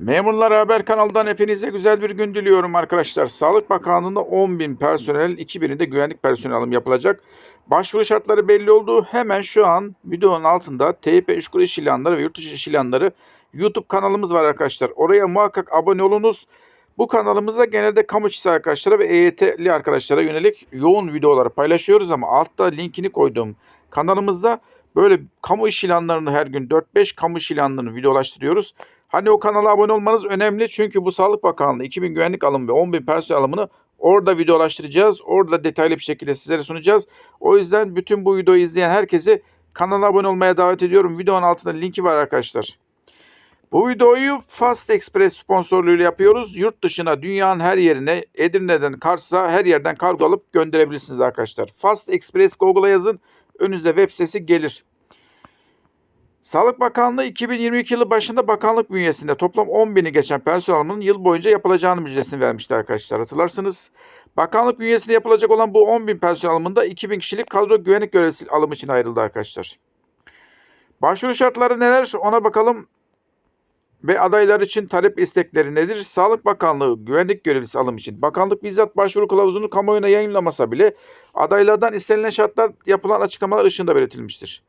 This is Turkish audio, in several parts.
Memurlar Haber kanalından hepinize güzel bir gün diliyorum arkadaşlar. Sağlık Bakanlığı'nda 10 bin personel, 2000'i de güvenlik personeli alım yapılacak. Başvuru şartları belli oldu. Hemen şu an videonun altında TYP İşkur İş ilanları ve yurt dışı iş ilanları YouTube kanalımız var arkadaşlar. Oraya muhakkak abone olunuz. Bu kanalımızda genelde kamu işçisi arkadaşlara ve EYT'li arkadaşlara yönelik yoğun videolar paylaşıyoruz ama altta linkini koyduğum kanalımızda böyle kamu iş ilanlarını her gün 4-5 kamu iş ilanlarını videolaştırıyoruz. Hani o kanala abone olmanız önemli çünkü bu Sağlık Bakanlığı 2000 güvenlik alımı ve 10 bin personel alımını orada videolaştıracağız. Orada detaylı bir şekilde sizlere sunacağız. O yüzden bütün bu videoyu izleyen herkesi kanala abone olmaya davet ediyorum. Videonun altında linki var arkadaşlar. Bu videoyu Fast Express sponsorluğuyla yapıyoruz. Yurt dışına dünyanın her yerine Edirne'den Kars'a her yerden kargo alıp gönderebilirsiniz arkadaşlar. Fast Express Google'a yazın. Önünüze web sitesi gelir. Sağlık Bakanlığı 2022 yılı başında bakanlık bünyesinde toplam 10 bini geçen personel yıl boyunca yapılacağını müjdesini vermişti arkadaşlar hatırlarsınız. Bakanlık bünyesinde yapılacak olan bu 10 bin personel alımında 2000 kişilik kadro güvenlik görevlisi alımı için ayrıldı arkadaşlar. Başvuru şartları neler ona bakalım ve adaylar için talep istekleri nedir? Sağlık Bakanlığı güvenlik görevlisi alım için bakanlık bizzat başvuru kılavuzunu kamuoyuna yayınlamasa bile adaylardan istenilen şartlar yapılan açıklamalar ışığında belirtilmiştir.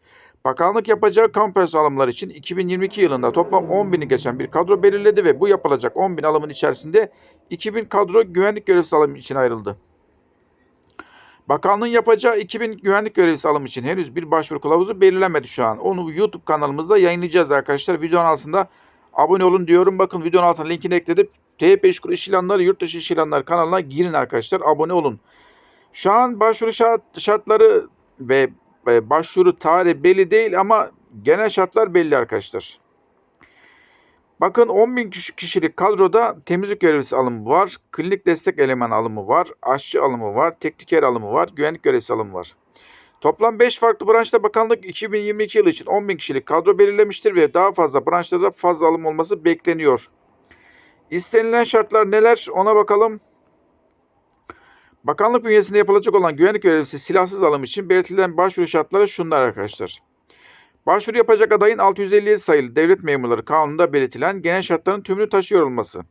Bakanlık yapacağı kamu personel alımları için 2022 yılında toplam 10 bini geçen bir kadro belirledi ve bu yapılacak 10 bin alımın içerisinde 2000 kadro güvenlik görevlisi alımı için ayrıldı. Bakanlığın yapacağı 2000 güvenlik görevlisi alım için henüz bir başvuru kılavuzu belirlenmedi şu an. Onu YouTube kanalımızda yayınlayacağız arkadaşlar. Videonun altında abone olun diyorum. Bakın videonun altına linkini ekledim. TYP İşkur İş İlanları, Yurt Dışı İş İlanları kanalına girin arkadaşlar. Abone olun. Şu an başvuru şart, şartları ve başvuru tarihi belli değil ama genel şartlar belli arkadaşlar. Bakın 10 bin kişi- kişilik kadroda temizlik görevlisi alımı var, klinik destek eleman alımı var, aşçı alımı var, tekniker alımı var, güvenlik görevlisi alımı var. Toplam 5 farklı branşta bakanlık 2022 yılı için 10 bin kişilik kadro belirlemiştir ve daha fazla branşlarda fazla alım olması bekleniyor. İstenilen şartlar neler ona bakalım. Bakanlık bünyesinde yapılacak olan güvenlik görevlisi silahsız alım için belirtilen başvuru şartları şunlar arkadaşlar. Başvuru yapacak adayın 657 sayılı devlet memurları kanununda belirtilen genel şartların tümünü taşıyor olması.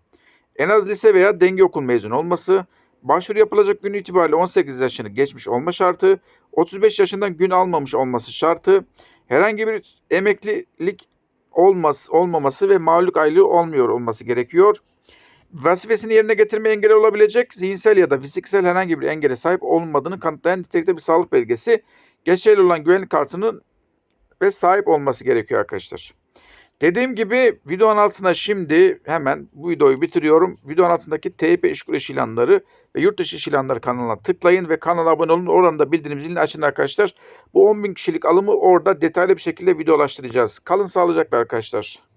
En az lise veya denge okul mezunu olması. Başvuru yapılacak gün itibariyle 18 yaşını geçmiş olma şartı. 35 yaşından gün almamış olması şartı. Herhangi bir emeklilik olmaz, olmaması ve mağlup aylığı olmuyor olması gerekiyor vazifesini yerine getirmeye engel olabilecek zihinsel ya da fiziksel herhangi bir engele sahip olmadığını kanıtlayan nitelikte bir sağlık belgesi, geçerli olan güvenlik kartının ve sahip olması gerekiyor arkadaşlar. Dediğim gibi videonun altına şimdi hemen bu videoyu bitiriyorum. Videonun altındaki TYP İşkur İş ilanları ve Yurt Dışı İş ilanları kanalına tıklayın ve kanala abone olun. Oradan da bildirim zilini açın arkadaşlar. Bu 10 bin kişilik alımı orada detaylı bir şekilde videolaştıracağız. Kalın sağlıcakla arkadaşlar.